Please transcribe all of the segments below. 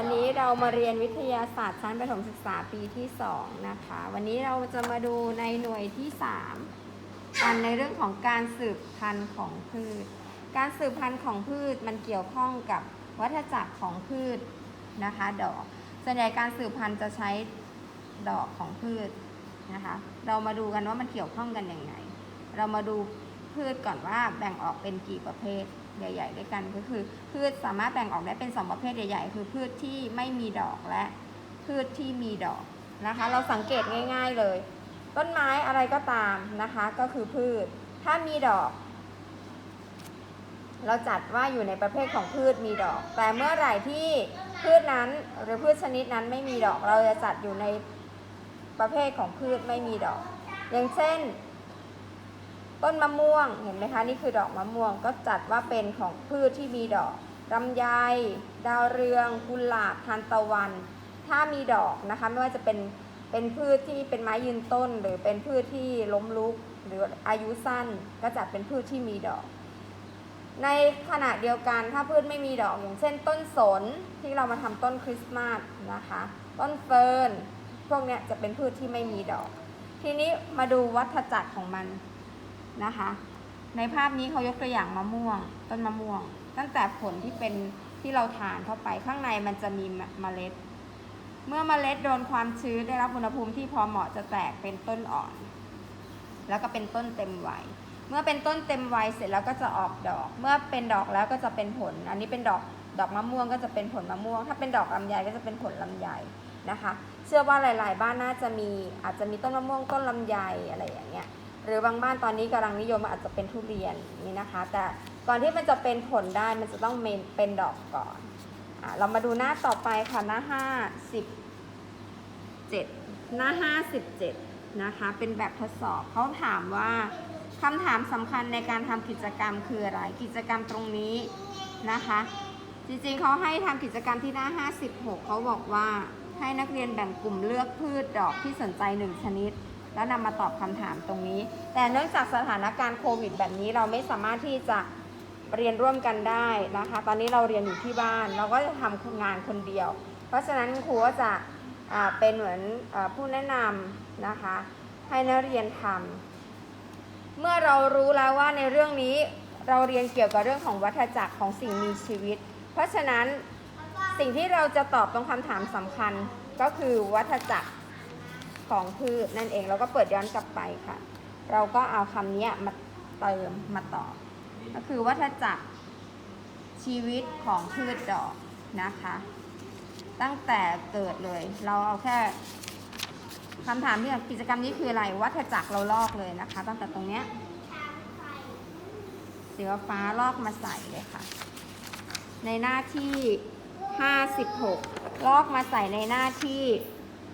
วันนี้เรามาเรียนวิทยาศาสตร์ชั้นประถมศึกษาปีที่ 2 นะคะ วันนี้เราจะมาดูในหน่วยที่ 3 กันในเรื่องของการสืบพันธุ์ของพืช การสืบพันธุ์ของพืชมันเกี่ยวข้องกับวัฏจักรของพืชนะคะ ดอกส่วนใหญ่การสืบพันธุ์จะใช้ดอกของพืชนะคะ เรามาดูกันว่ามันเกี่ยวข้องกันยังไง เรามาดูพืชก่อนว่าแบ่งออกเป็นกี่ประเภท ใหญ่ ๆ ด้วยกันก็คือ พืชสามารถแบ่งออกได้เป็นสองประเภทใหญ่ ๆ คือพืชที่ไม่มีดอกและ พืชที่มีดอกนะคะ เราสังเกตง่าย ๆเลย ต้นไม้อะไรก็ตามนะคะก็คือพืช ถ้ามีดอก เราจัดว่าอยู่ในประเภทของพืชมีดอก แต่เมื่อไหร่ที่พืชนั้นหรือพืชชนิดนั้นไม่มีดอก เราจะจัดอยู่ในประเภทของพืชไม่มีดอก อย่างเช่น ต้นมะม่วงเห็นไหมคะนี่คือดอกมะม่วงก็จัดว่าเป็นของพืชที่มีดอกลำไย ดาวเรือง กุหลาบทานตะวัน ถ้ามีดอกนะคะไม่ว่าจะเป็นเป็นพืชที่เป็นไม้ยืนต้น หรือเป็นพืชที่ล้มลุก หรืออายุสั้นก็จัดเป็นพืชที่มีดอก ในขณะเดียวกันถ้าพืชไม่มีดอกอย่างเช่น ต้นสนที่เรามาทำต้นคริสต์มาสนะคะ ต้นเฟิร์นพวกนี้จะเป็นพืชที่ไม่มีดอก ทีนี้มาดูวัฏจักรของมัน นะคะ ในภาพนี้เขายกตัวอย่างมะม่วง ต้นมะม่วง ตั้งแต่ผลที่เป็นที่เราทานเข้าไปข้างในมันจะมีเมล็ด เมื่อเมล็ดโดนความชื้นได้รับอุณหภูมิที่พอเหมาะจะแตกเป็นต้นอ่อน แล้วก็เป็นต้นเต็มวัยเมื่อเป็นต้นเต็มวัยเสร็จแล้วก็จะออกดอก เมื่อเป็นดอกแล้วก็จะเป็นผล อันนี้เป็นดอกดอกมะม่วงก็จะเป็นผลมะม่วง ถ้าเป็นดอกลำไยก็จะเป็นผลลำไยนะคะ เชื่อว่าหลาย ๆ บ้านน่าจะมีอาจจะมีต้นมะม่วงต้นลำไยอะไรอย่างเงี้ย หรือบางบ้านตอนนี้กำลังนิยมอาจจะเป็นทุเรียนนี่นะคะ แต่ก่อนที่มันจะเป็นผลได้มันจะต้องเป็นเป็นดอกก่อนอเรามาดูหน้าต่อไปค่ะหน้าห้าสิบเจ็ดหน้าห้าสิบเจ็ดนะคะ เป็นแบบทดสอบเขาถามว่าคำถามสำคัญในการทำกิจกรรมคืออะไร กิจกรรมตรงนี้นะคะ จริงๆเขาให้ทำกิจกรรมที่หน้า 56 เขาบอกว่าให้นักเรียนแบ่งกลุ่มเลือกพืชดอกที่สนใจหนึ่งชนิด แล้วนำมาตอบคำถามตรงนี้ แต่เนื่องจากสถานการณ์โควิด แบบนี้เราไม่สามารถที่จะเรียนร่วมกันได้นะคะ ตอนนี้เราเรียนอยู่ที่บ้าน เราก็จะทำงานคนเดียว เพราะฉะนั้นครูก็จะเป็นเหมือนอผู้แนะนำนะคะ ให้นักเรียนทำเมื่อเรารู้แล้วว่าในเรื่องนี้เราเรียนเกี่ยวกับเรื่องของวัฏจักรของสิ่งมีชีวิต เพราะฉะนั้นสิ่งที่เราจะตอบตรงคำถามสำคัญก็คือวัฏจักร ของพืชนั่นเองเราก็เปิดย้อนกลับไปค่ะ เราก็เอาคำนี้มาเติมมาต่อ ก็คือวัฏจักรชีวิตของพืชดอกนะคะ ตั้งแต่เกิดเลย เราเอาแค่คำถามที่กิจกรรมนี้คืออะไรวัฏจักรเราลอกเลยนะคะ ตั้งแต่ตรงเนี้ยเสีฟ้าลอกมาใส่เลยค่ะ ในหน้าที่ 56 ลอกมาใส่ในหน้าที่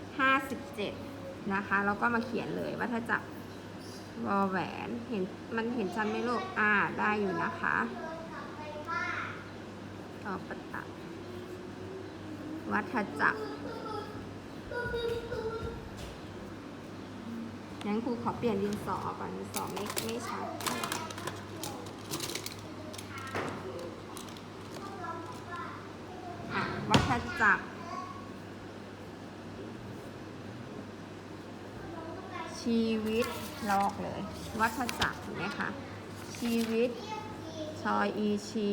57 นะคะแล้วก็มาเขียนเลยวัฏจักรวอแหวนเห็นมันเห็นชัดไหมลูกอ่าได้อยู่นะคะต่อประตักวัฏจักรงั้นครูขอเปลี่ยนดินสอก่อนดินสอไม่ไม่ชัดวัฏจักร ชีวิตลอกเลย วัฏจักรนไหมคะ ชีวิตชอยอีชี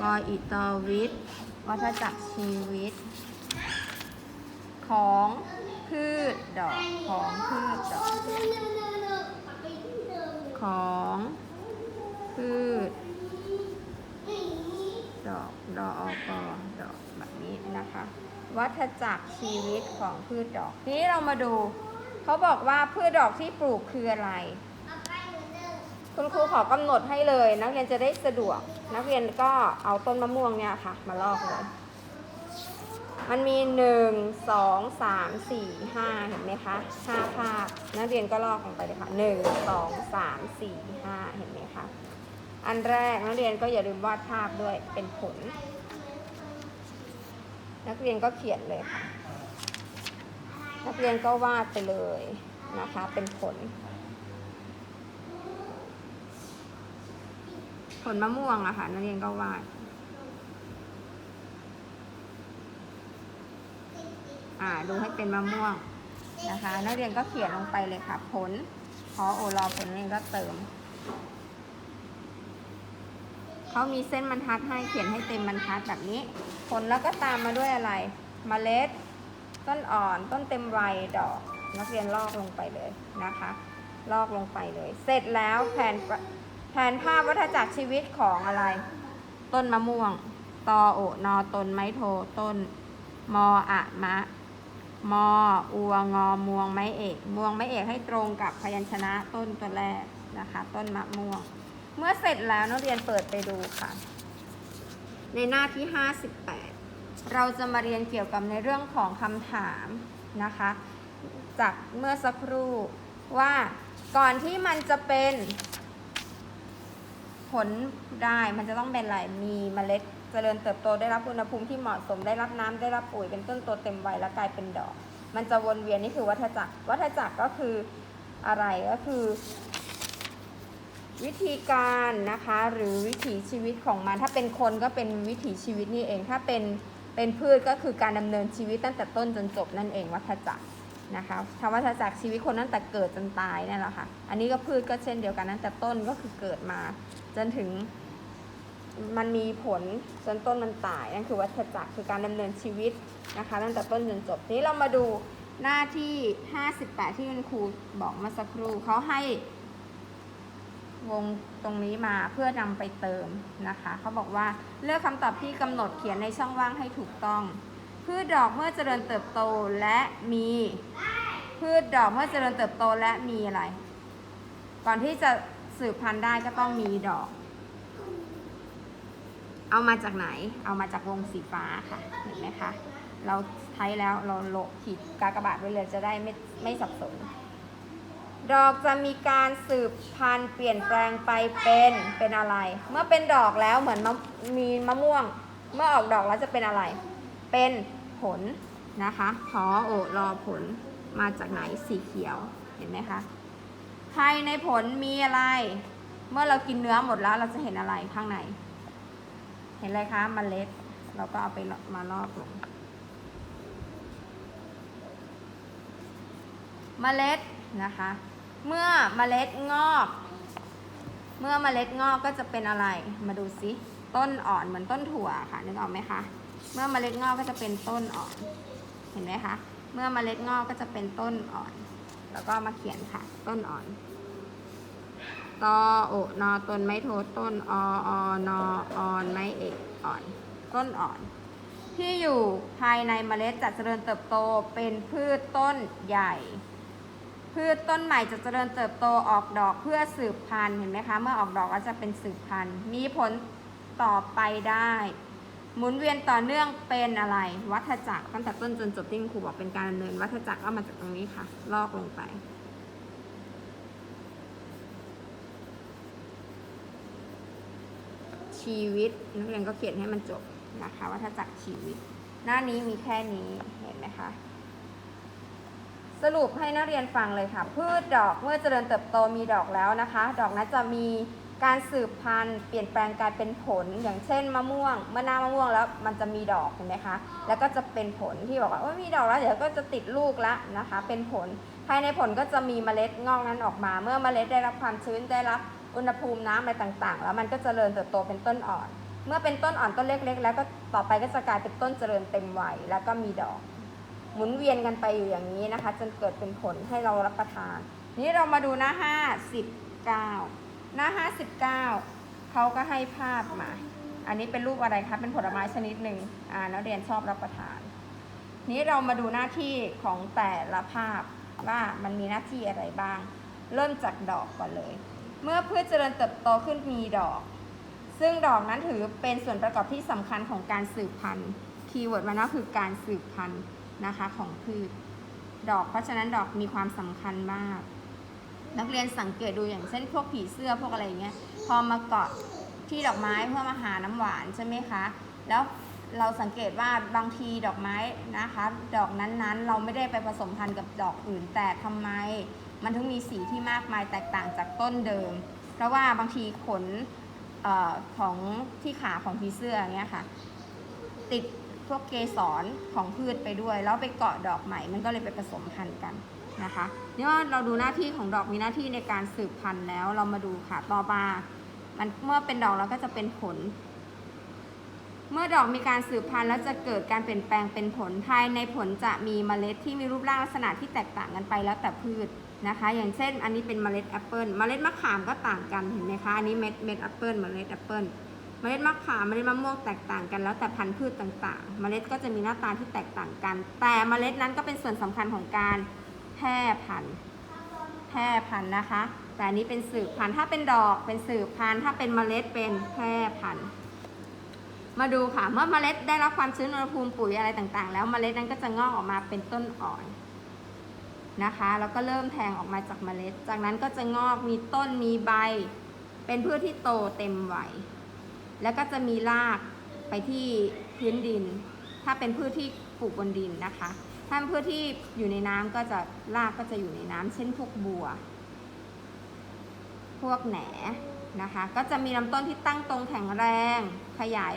วออีตอวิทวัฏจักรชีวิต ของพืชดอกของพืชดอก ของพืชดอกดอกอกดอกแบบนี้นะคะ วัฏจักรชีวิตของพืชดอกทีนี้เรามาดู เขาบอกว่าพืชดอกที่ปลูกคืออะไร คุณครูขอกำหนดให้เลย นักเรียนจะได้สะดวก นักเรียนก็เอาต้นมะม่วงเนี่ยค่ะ มาลอกเลย มันมีหนึ่งสองสามสี่ห้าเห็นไหมคะห้าภาพ นักเรียนก็ลอกลงไปเลยค่ะหนึ่งสองสามสี่ห้าเห็นไหมคะอันแรกนักเรียนก็อย่าลืมวาดภาพด้วยเป็นผล นักเรียนก็เขียนเลยค่ะ นักเรียนก็วาดไปเลยนะคะเป็นผล ผลมะม่วงอะค่ะนักเรียนก็วาดอ่าดูให้เป็นมะม่วงนะคะ นักเรียนก็เขียนลงไปเลยค่ะ ผลพอโอรอผลนักเรียนก็เติมเขามีเส้นบรรทัดให้เขียนให้เต็มบรรทัดแบบนี้ ผลแล้วก็ตามมาด้วยอะไรเมล็ด ต้นอ่อนต้นเต็มวัยดอก นักเรียนลอกลงไปเลยนะคะ ลอกลงไปเลย เสร็จแล้วแผนแผนภาพวัฏจักรชีวิตของอะไร ต้นมะม่วงตอโอนอตนไม้โทต้นมออะมะมออัวงอมวงไม้เอกมวงไม้เอกให้ตรงกับพยัญชนะต้นตัวแรกนะคะ ต้นมะม่วง เมื่อเสร็จแล้วนักเรียนเปิดไปดูค่ะ ในหน้าที่58 เราจะมาเรียนเกี่ยวกับในเรื่องของคำถามนะคะ จากเมื่อสักครู่ว่าก่อนที่มันจะเป็นผลได้มันจะต้องเป็นอะไรมีเมล็ดเจริญเติบโตได้รับอุณหภูมิที่เหมาะสมได้รับน้ำได้รับปุ๋ยเป็นต้นโตเต็มวัยและกลายเป็นดอก มันจะวนเวียนนี่คือวัฏจักร วัฏจักรก็คืออะไรก็คือ วิธีการนะคะหรือวิถีชีวิตของมัน ถ้าเป็นคนก็เป็นวิถีชีวิตนี่เองถ้าเป็น เป็นพืชก็คือการดำเนินชีวิตตั้งแต่ต้นจนจบนั่นเองวัฏจักรนะคะทำวัฏจักรชีวิตคนตั้งแต่เกิดจนตายนั่นแหละค่ะ อันนี้ก็พืชก็เช่นเดียวกันตั้งแต่ต้นก็คือเกิดมา จนถึงมันมีผลจนต้นมันตายนั่นคือวัฏจักรคือการดำเนินชีวิตนะคะตั้งแต่ต้นจนจบทีนี้เรามาดูหน้าที่ 58 ที่คุณครูบอกมื่อสักครู่เขาให้ วงตรงนี้มาเพื่อนำไปเติมนะคะเขาบอกว่าเลือกคำตอบที่กำหนดเขียนในช่องว่างให้ถูกต้อง พืชดอกเมื่อเจริญเติบโตและมี พืชดอกเมื่อเจริญเติบโตและมีอะไร ก่อนที่จะสืบพันธุ์ได้ก็ต้องมีดอก เอามาจากไหน เอามาจากวงสีฟ้าค่ะเห็นไหมคะเราใช้แล้วเราโลขีดกากบาทไว้เลยจะได้ไม่ไม่สับสน ดอกจะมีการสืบพันธุ์เปลี่ยนแปลงไปเป็นเป็นอะไร เมื่อเป็นดอกแล้วเหมือนมมีมะม่วง เมื่อออกดอกแล้วจะเป็นอะไร เป็นผลนะคะขอโอรอผลมาจากไหนสีเขียวเห็นไหมคะภายในผลมีอะไร เมื่อเรากินเนื้อหมดแล้วเราจะเห็นอะไรข้างใน เห็นอะไรคะมเมล็ด เราก็เอาไปมาลอกลงเมล็ดนะคะ เมื่อเมล็ดงอก เมื่อเมล็ดงอกก็จะเป็นอะไร มาดูซิ ต้นอ่อนเหมือนต้นถั่วค่ะ นึกออกไหมคะ เมื่อเมล็ดงอกก็จะเป็นต้นอ่อน เห็นไหมคะ เมื่อเมล็ดงอกก็จะเป็นต้นอ่อน แล้วก็มาเขียนค่ะ ต้นอ่อนตอโอนอต้นไม้โทต้นอออนอออนไม้เอกอ่อน ต้นอ่อน ที่อยู่ภายในเมล็ดจะเจริญเติบโตเป็นพืชต้นใหญ่ พืชต้นใหม่จะเจริญเติบโตออกดอกเพื่อสืบพันธุ์เห็นไหมคะ เมื่อออกดอกก็จะเป็นสืบพันธุ์ มีผลต่อไปได้ หมุนเวียนต่อเนื่องเป็นอะไร วัฏจักรตั้งแต่ต้นจนจบที่คุณครูบอกเป็นการดำเนินวัฏจักรก็มาจากตรงนี้ค่ะ ลอกลงไปชีวิตนักเรียนก็เขียนให้มันจบนะคะวัฏจักรชีวิต หน้านี้มีแค่นี้เห็นไหมคะ สรุปให้นักเรียนฟังเลยค่ะ พืชดอกเมื่อเจริญเติบโตมีดอกแล้วนะคะ ดอกนั้นจะมีการสืบพันธุ์เปลี่ยนแปลงกลายเป็นผล อย่างเช่นมะม่วง เมื่อหน้ามะม่วงแล้วมันจะมีดอกเห็นไหมคะ แล้วก็จะเป็นผลที่บอกว่าโอ้มีดอกแล้วเดี๋ยวก็จะติดลูกละนะคะ เป็นผล ภายในผลก็จะมีเมล็ดงอกนั้นออกมา เมื่อเมล็ดได้รับความชื้นได้รับอุณหภูมิน้ำอะไรต่างๆ แล้วมันก็เจริญเติบโตเป็นต้นอ่อน เมื่อเป็นต้นอ่อนต้นเล็ก ๆ แล้วก็ต่อไปก็จะกลายเป็นต้นเจริญเต็มวัยแล้วก็มีดอก หมุนเวียนกันไปอยู่อย่างนี้นะคะ จนเกิดเป็นผลให้เรารับประทาน นี้เรามาดูหน้า 59 หน้า 59 เขาก็ให้ภาพมา อันนี้เป็นรูปอะไรคะ เป็นผลไม้ชนิดหนึ่งอ่านักเรียนชอบรับประทาน นี้เรามาดูหน้าที่ของแต่ละภาพว่ามันมีหน้าที่อะไรบ้าง เริ่มจากดอกก่อนเลย เมื่อพืชเจริญเติบโตขึ้นมีดอก ซึ่งดอกนั้นถือเป็นส่วนประกอบที่สำคัญของการสืบพันธุ์ คีย์เวิร์ดมันก็คือการสืบพันธุ์ นะคะของพืชดอกเพราะฉะนั้นดอกมีความสำคัญมาก นักเรียนสังเกตดูอย่างเช่น พวกผีเสื้อพวกอะไรอย่างเงี้ยพอมาเกาะที่ดอกไม้เพื่อมาหาน้ำหวานใช่ไหมคะแล้วเราสังเกตว่าบางทีดอกไม้นะคะ ดอกนั้นๆ เราไม่ได้ไปผสมพันธุ์กับดอกอื่น แต่ทำไม มันถึงมีสีที่มากมายแตกต่างจากต้นเดิม เพราะว่าบางทีขนออของที่ขาของผีเสื้อเงี้ยค่ะ ติด พวกเกสรของพืชไปด้วย แล้วไปเกาะดอกใหม่ มันก็เลยไปผสมพันธุ์กันนะคะนี่ว่าเราดูหน้าที่ของดอกมีหน้าที่ในการสืบพันธุ์แล้วเรามาดูค่ะต่อมามันเมื่อเป็นดอกแล้วก็จะเป็นผล เมื่อดอกมีการสืบพันธุ์แล้วจะเกิดการเปลี่ยนแปลงเป็นผลภายในผลจะมีเมล็ดที่มีรูปร่างลักษณะที่แตกต่างกันไปแล้วแต่พืชนะคะ อย่างเช่น อันนี้เป็นเมล็ดแอปเปิลเมล็ดมะขามก็ต่างกันเห็นไหมคะอันนี้เม็ดเม็ดแอปเปิลเมล็ดแอปเปิล เมล็ดมะขามเมล็ดมะม่วงแตกต่างกันแล้วแต่พันธุ์พืชต่างๆ เมล็ดก็จะมีหน้าตาที่แตกต่างกัน แต่เมล็ดนั้นก็เป็นส่วนสำคัญของการแพร่พันธุ์แพร่พันธุ์นะคะ แต่อันนี้เป็นสืบพันธุ์ถ้าเป็นดอกเป็นสืบพันธุ์ถ้าเป็นเมล็ดเป็นแพร่พันธุ์มาดูค่ะเมื่อเมล็ดได้รับความชื้นอุณหภูมิปุ๋ยอะไรต่างๆ แล้วเมล็ดนั้นก็จะงอกออกมาเป็นต้นอ่อนนะคะ แล้วก็เริ่มแทงออกมาจากเมล็ด จากนั้นก็จะงอกมีต้นมีใบ เป็นพืชที่โตเต็มวัย แล้วก็จะมีรากไปที่พื้นดิน ถ้าเป็นพืชที่ปลูกบนดินนะคะ ถ้าเป็นพืชที่อยู่ในน้ำก็จะรากก็จะอยู่ในน้ำเช่นพวกบัว พวกแหนนะคะ ก็จะมีลำต้นที่ตั้งตรงแข็งแรง ขยาย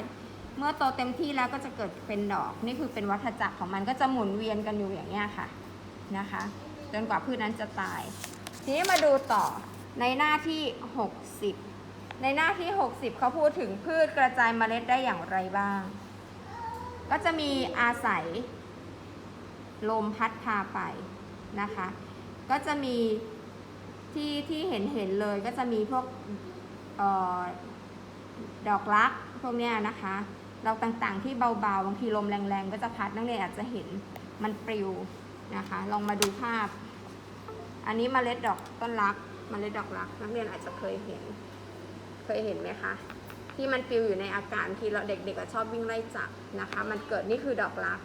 เมื่อโตเต็มที่แล้วก็จะเกิดเป็นดอก นี่คือเป็นวัฏจักรของมันก็จะหมุนเวียนกันอยู่อย่างเงี้ค่ะนะคะ จนกว่าพืชนั้นจะตาย ทีนี้มาดูต่อในหน้าที่ 60 ในหน้าที่ 60 เขาพูดถึงพืชกระจายเมล็ดได้อย่างไรบ้าง ก็จะมีอาศัย ลมพัดพาไปนะคะ ก็จะมีที่ที่เห็นเห็นเลยก็จะมีพวกออดอกรักพวกเนี้ยนะคะดอกต่างๆที่เบาๆบางทีลมแรงๆ ก็จะพัดนักเรียนอาจจะเห็นมันปลิวนะคะ ลองมาดูภาพ อันนี้เมล็ดดอกต้นรักเมล็ดดอกรัก นักเรียนอาจจะเคยเห็น เคยเห็นไหมคะ ที่มันปลิวอยู่ในอากาศที่เราเด็กๆชอบวิ่งไล่จับนะคะ มันเกิดนี่คือดอกรัก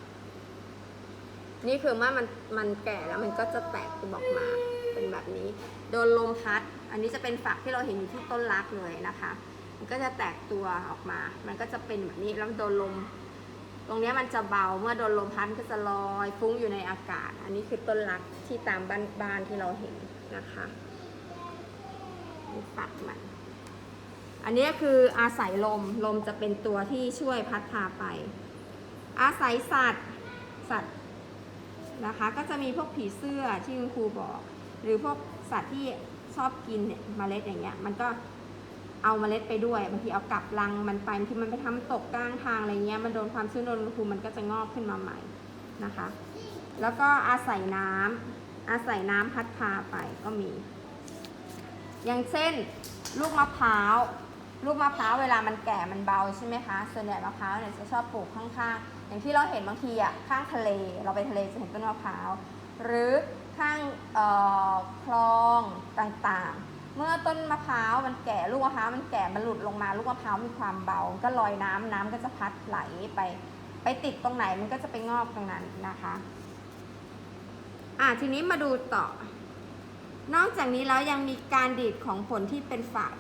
นี่คือเมื่อมันมันแก่แล้วมันก็จะแตกตัวออกมาเป็นแบบนี้ โดนลมพัด อันนี้จะเป็นฝักที่เราเห็นอยู่ที่ต้นรักเลยนะคะ มันก็จะแตกตัวออกมา มันก็จะเป็นแบบนี้แล้วโดนลมตรงนี้มันจะเบาเมื่อโดนลมพัดก็จะลอยฟุ้งอยู่ในอากาศ อันนี้คือต้นรักที่ตามบ้านบ้านที่เราเห็นนะคะฝักมัน อันนี้คืออาศัยลม ลมจะเป็นตัวที่ช่วยพัดพาไป อาศัยสัตว์ สัตว์นะคะ ก็จะมีพวกผีเสื้อที่คุณครูบอก หรือพวกสัตว์ที่ชอบกินเมล็ดอย่างเงี้ย มันก็เอาเมล็ดไปด้วยบางทีเอากลับรังมันไปบางทีมันไปทำตกกลางทางอะไรเงี้ย มันโดนความชื้นโดนอุณหภูมิมันก็จะงอกขึ้นมาใหม่นะคะ แล้วก็อาศัยน้ำอาศัยน้ำพัดพาไปก็มี อย่างเช่น ลูกมะพร้าว ลูกมะพร้าวเวลามันแก่มันเบาใช่ไหมคะส่วนใหญ่มะพร้าวเนี่ยจะชอบปลูกข้างๆ อย่างที่เราเห็นบางทีอะข้างทะเล เราไปทะเลจะเห็นต้นมะพร้าว หรือข้างคลองต่างๆ เมื่อต้นมะพร้าวมันแก่ลูกมะพร้าวมันแก่มันหลุดลงมาลูกมะพร้าวมีความเบา ก็ลอยน้ำน้ำก็จะพัดไหลไป ไปติดตรงไหนมันก็จะไปงอกตรงนั้นนะคะอะทีนี้มาดูต่อนอกจากนี้แล้วยังมีการดีดของผลที่เป็นฝาด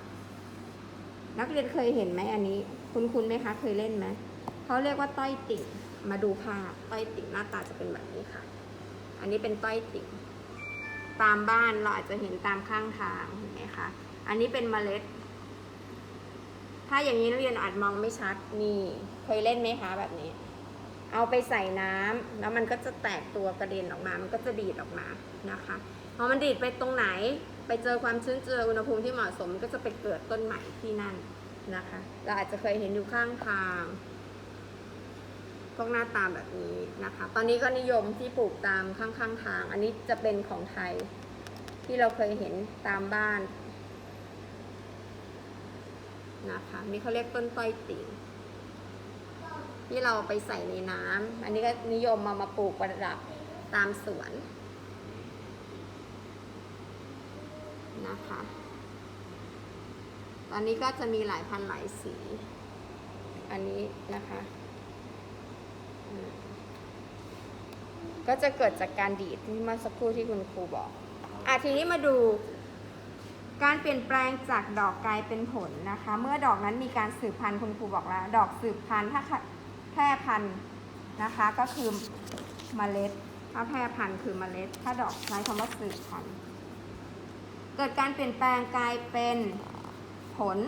นักเรียนเคยเห็นไหมอันนี้ คุณคุณไหมคะเคยเล่นไหมเขาเรียกว่าต้อยติ่งมาดูภาพต้อยติ่งหน้าตาจะเป็นแบบนี้ค่ะ อันนี้เป็นต้อยติ่งตามบ้านเราอาจจะเห็นตามข้างทางเห็นไหมคะอันนี้เป็นเมล็ด ถ้าอย่างนี้นักเรียนอาจมองไม่ชัดนี่เคยเล่นไหมคะแบบนี้ เอาไปใส่น้ำแล้วมันก็จะแตกตัวกระเด็นออกมา มันก็จะดีดออกมานะคะพอมันดีดไปตรงไหน ไปเจอความชื้นเจออุณหภูมิที่เหมาะสมก็จะไปเกิดต้นใหม่ที่นั่นนะคะ เราอาจจะเคยเห็นอยู่ข้างทางพวกหน้าตาแบบนี้นะคะ ตอนนี้ก็นิยมที่ปลูกตามข้างๆทาง อันนี้จะเป็นของไทยที่เราเคยเห็นตามบ้านนะคะนี่เขาเรียกต้นต้อยติ่งที่เราไปใส่ในน้ำอันนี้ก็นิยมมามาปลูกประดับตามสวน นะคะ ตอนนี้ก็จะมีหลายพันหลายสี อันนี้นะคะ ก็จะเกิดจากการดีดที่เมื่อสักครู่ที่คุณครูบอก อะทีนี้มาดูการเปลี่ยนแปลงจากดอกกลายเป็นผลนะคะ เมื่อดอกนั้นมีการสืบพันธุ์คุณครูบอกแล้ว ดอกสืบพันธุ์ถ้าแพร่พันธุ์นะคะ ก็คือเมล็ด ถ้าแพร่พันธุ์คือเมล็ด ถ้าดอกใช้คำว่าสืบพันธุ์ เกิดการเปลี่ยนแปลงกลายเป็นผล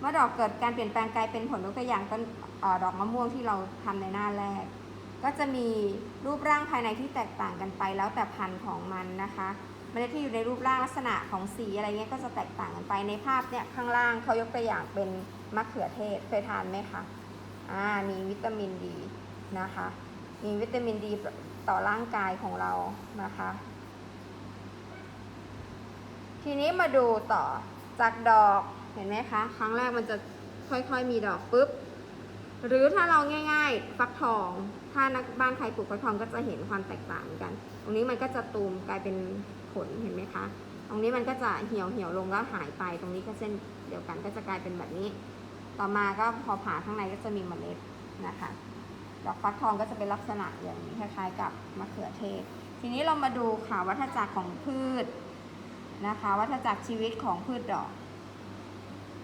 เมื่อดอกเกิดการเปลี่ยนแปลงกลายเป็นผลยกตัวอย่างต้นดอกมะม่วงที่เราทำในหน้าแรก ก็จะมีรูปร่างภายในที่แตกต่างกันไปแล้วแต่พันธุ์ของมันนะคะเมล็ดที่อยู่ในรูปร่างลักษณะของสีอะไรเงี้ยก็จะแตกต่างกันไปในภาพเนี่ยข้างล่างเขายกตัวอย่างเป็นมะเขือเทศเคยทานไหมคะอ่ามีวิตามินดีนะคะ มีวิตามินดีต่อร่างกายของเรานะคะ ทีนี้มาดูต่อจากดอกเห็นไหมคะ ครั้งแรกมันจะค่อยๆมีดอกปุ๊บ หรือถ้าเราง่าย ๆ ฟักทอง ถ้านักบ้านใครปลูกฟักทองก็จะเห็นความแตกต่างกัน ตรงนี้มันก็จะตูมกลายเป็นผลเห็นไหมคะ ตรงนี้มันก็จะเหี่ยวเหี่ยวลงแล้วหายไป ตรงนี้ก็เช่นเดียวกันก็จะกลายเป็นแบบนี้ ต่อมาก็พอผ่าข้างในก็จะมีเมล็ดนะคะ ดอกฟักทองก็จะเป็นลักษณะอย่างนี้คล้ายๆกับมะเขือเทศ ทีนี้เรามาดูค่ะวัฏจักรของพืช นะคะ วัฏจักรชีวิตของพืชดอก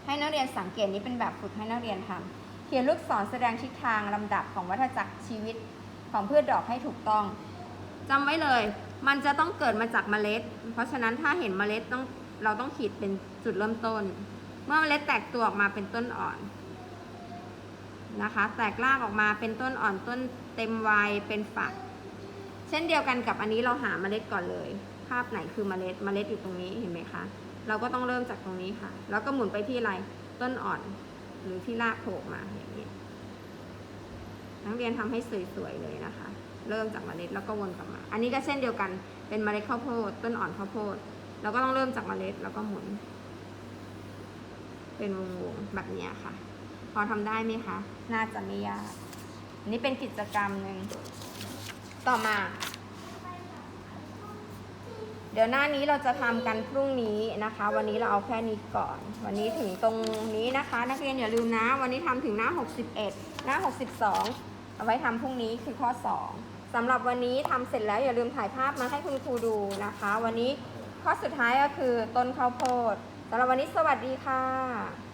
ให้นักเรียนสังเกตนี้เป็นแบบฝึกให้นักเรียนทำเขียนลูกศรแสดงทิศทางลำดับของวัฏจักรชีวิตของพืชดอกให้ถูกต้องจำไว้เลย มันจะต้องเกิดมาจากเมล็ด เพราะฉะนั้นถ้าเห็นเมล็ดต้องเราต้องขีดเป็นจุดเริ่มต้น เมื่อเมล็ดแตกตัวออกมาเป็นต้นอ่อนนะคะ แตกรากออกมาเป็นต้นอ่อนต้นเต็มวัยเป็นฝัก เช่นเดียวกันกับอันนี้เราหาเมล็ดก่อนเลยาพไหนคือเมล็ดเมล็ดอยู่ตรงนี้เห็นไหมคะ เราก็ต้องเริ่มจากตรงนี้ค่ะ แล้วก็หมุนไปที่อะไรต้นอ่อน หรือที่รากโผล่มาอย่างนี้นักเรียนทำให้สวยๆเลยนะคะ เริ่มจากเมล็ดแล้วก็วนกลับมา อันนี้ก็เช่นเดียวกันเป็นเมล็ดข้าวโพดต้นอ่อนข้าวโพดเราก็ต้องเริ่มจากเมล็ดแล้วก็หมุน เป็นวงๆแบบนี้ค่ะ พอทำได้ไหมคะ น่าจะไม่ยากอันนี้เป็นกิจกรรมหนึ่งต่อมา เดี๋ยวหน้านี้เราจะทำกันพรุ่งนี้นะคะ วันนี้เราเอาแค่นี้ก่อน วันนี้ถึงตรงนี้นะคะ นักเรียนอย่าลืมนะ วันนี้ทำถึงหน้า 61 หน้า 62 เอาไว้ทำพรุ่งนี้คือข้อ 2สำหรับวันนี้ทำเสร็จแล้วอย่าลืมถ่ายภาพมาให้คุณครูดูนะคะ วันนี้ข้อสุดท้ายก็คือต้นข้าวโพดสำหรับวันนี้สวัสดีค่ะ